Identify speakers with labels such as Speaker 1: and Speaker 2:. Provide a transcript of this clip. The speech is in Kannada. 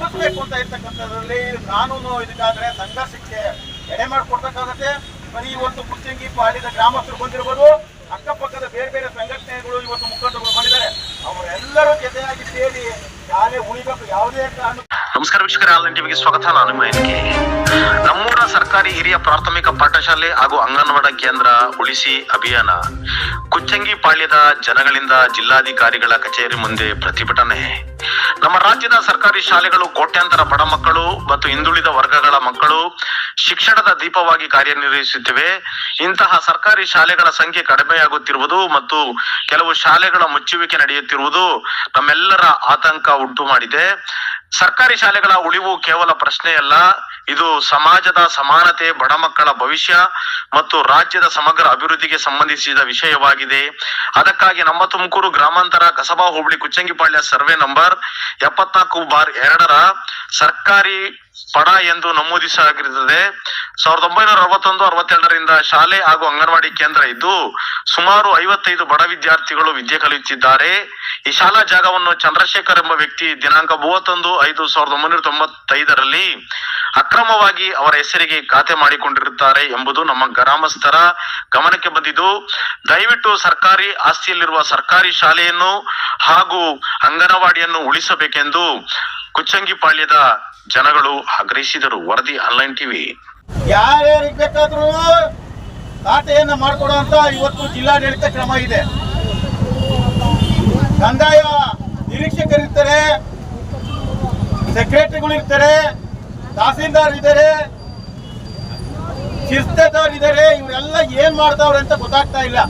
Speaker 1: ಮುಟ್ಟಿಸ್ಬೇಕು ಅಂತ ಇರ್ತಕ್ಕಂಥದ್ರಲ್ಲಿ ಕಾನೂನು ಇದಕ್ಕಾದ್ರೆ ಸಂಘರ್ಷಕ್ಕೆ ಎಡೆ ಮಾಡಿಕೊಡ್ಬೇಕಾಗತ್ತೆ. ಬರೀ ಇವತ್ತು ಕುಚ್ಚಂಗಿ ಪಾಳಿದ ಗ್ರಾಮಸ್ಥರು ಬಂದಿರ್ಬೋದು, ಅಕ್ಕಪಕ್ಕದ ಬೇರೆ ಬೇರೆ ಸಂಘಟನೆಗಳು ಇವತ್ತು ಮುಖಂಡರುಗಳು ಬಂದಿದ್ದಾರೆ. ಅವರೆಲ್ಲರೂ ಜೊತೆಯಾಗಿ ಸೇರಿ ಶಾಲೆ ಉಳಿಬೇಕು, ಯಾವುದೇ ಕಾನೂನು
Speaker 2: ನಮಸ್ಕಾರ ವೀಕ್ಷಕರ ಆನ್ಲೈನ್ ಟಿವಿಗೆ ಸ್ವಾಗತ. ನಾನು ನಿಮ್ಮ ನಮ್ಮೂರ ಸರ್ಕಾರಿ ಹಿರಿಯ ಪ್ರಾಥಮಿಕ ಪಾಠಶಾಲೆ ಹಾಗೂ ಅಂಗನವಾಡಿ ಕೇಂದ್ರ ಉಳಿಸಿ ಅಭಿಯಾನ. ಕುಚ್ಚಂಗಿ ಪಾಳ್ಯದ ಜನಗಳಿಂದ ಜಿಲ್ಲಾಧಿಕಾರಿಗಳ ಕಚೇರಿ ಮುಂದೆ ಪ್ರತಿಭಟನೆ. ನಮ್ಮ ರಾಜ್ಯದ ಸರ್ಕಾರಿ ಶಾಲೆಗಳು ಕೋಟ್ಯಾಂತರ ಬಡ ಮಕ್ಕಳು ಮತ್ತು ಹಿಂದುಳಿದ ವರ್ಗಗಳ ಮಕ್ಕಳು ಶಿಕ್ಷಣದ ದೀಪವಾಗಿ ಕಾರ್ಯನಿರ್ವಹಿಸುತ್ತಿವೆ. ಇಂತಹ ಸರ್ಕಾರಿ ಶಾಲೆಗಳ ಸಂಖ್ಯೆ ಕಡಿಮೆಯಾಗುತ್ತಿರುವುದು ಮತ್ತು ಕೆಲವು ಶಾಲೆಗಳ ಮುಚ್ಚುವಿಕೆ ನಡೆಯುತ್ತಿರುವುದು ನಮ್ಮೆಲ್ಲರ ಆತಂಕ ಉಂಟು ಮಾಡಿದೆ ಸರ್ಕಾರಿ ಶಾಲೆಗಳ ಉಳಿವು ಕೇವಲ ಪ್ರಶ್ನೆಯಲ್ಲ ಇದು ಸಮಾಜದ ಸಮಾನತೆ, ಬಡ ಮಕ್ಕಳ ಭವಿಷ್ಯ ಮತ್ತು ರಾಜ್ಯದ ಸಮಗ್ರ ಅಭಿವೃದ್ಧಿಗೆ ಸಂಬಂಧಿಸಿದ ವಿಷಯವಾಗಿದೆ. ಅದಕ್ಕಾಗಿ ನಮ್ಮ ತುಮಕೂರು ಗ್ರಾಮಾಂತರ ಕಸಬಾ ಹೋಬಳಿ ಕುಚ್ಚಂಗಿಪಾಳ್ಯ ಸರ್ವೆ ನಂಬರ್ ಎಪ್ಪತ್ನಾಲ್ಕು ಬಾರ್ ಎರಡರ ಸರ್ಕಾರಿ ಪಡ ಎಂದು ನಮೂದಿಸಲಾಗಿರುತ್ತದೆ. ಸಾವಿರದ ಒಂಬೈನೂರ ಅರವತ್ತೊಂದು, ಅರವತ್ತೆರಡರಿಂದ ಶಾಲೆ ಹಾಗೂ ಅಂಗನವಾಡಿ ಕೇಂದ್ರ ಇದ್ದು, ಸುಮಾರು ಐವತ್ತೈದು ಬಡ ವಿದ್ಯಾರ್ಥಿಗಳು ವಿದ್ಯೆ ಕಲಿಯುತ್ತಿದ್ದಾರೆ. ಈ ಶಾಲಾ ಜಾಗವನ್ನು ಚಂದ್ರಶೇಖರ್ ಎಂಬ ವ್ಯಕ್ತಿ ದಿನಾಂಕ ಮೂವತ್ತೊಂದು ಐದು ಸಾವಿರದ ಒಂಬೈನೂರ ತೊಂಬತ್ತೈದರಲ್ಲಿ ಅಕ್ರಮವಾಗಿ ಅವರ ಹೆಸರಿಗೆ ಖಾತೆ ಮಾಡಿಕೊಂಡಿರುತ್ತಾರೆ ಎಂಬುದು ನಮ್ಮ ಗ್ರಾಮಸ್ಥರ ಗಮನಕ್ಕೆ ಬಂದಿದ್ದು, ದಯವಿಟ್ಟು ಸರ್ಕಾರಿ ಆಸ್ತಿಯಲ್ಲಿರುವ ಸರ್ಕಾರಿ ಶಾಲೆಯನ್ನು ಹಾಗೂ ಅಂಗನವಾಡಿಯನ್ನು ಉಳಿಸಬೇಕೆಂದು ಕುಚ್ಚಂಗಿಪಾಳ್ಯದ ಜನಗಳು ಆಗ್ರಹಿಸಿದರು. ವರದಿ ಆನ್ಲೈನ್ ಟಿವಿ.
Speaker 1: ಯಾರ್ಯಾರಿಗೆ ಬೇಕಾದ್ರೂ ಖಾತೆಯನ್ನು ಮಾಡಿಕೊಡುವಂತ ಇವತ್ತು ಜಿಲ್ಲಾಡಳಿತ ಕ್ರಮ ಇದೆ. ಕಂದಾಯ ನಿರೀಕ್ಷಕರಿರ್ತಾರೆ ಸೆಕ್ರೆಟರಿಗಳು ಇರ್ತಾರೆ ತಹಸೀಲ್ದಾರ್ ಇದ್ದಾರೆ ಶಿಸ್ತೇದಾರ್ ಇದ್ದಾರೆ ಇವರೆಲ್ಲ ಏನ್ ಮಾಡ್ತಾವ್ರೆ ಅಂತ ಗೊತ್ತಾಗ್ತಾ ಇಲ್ಲ.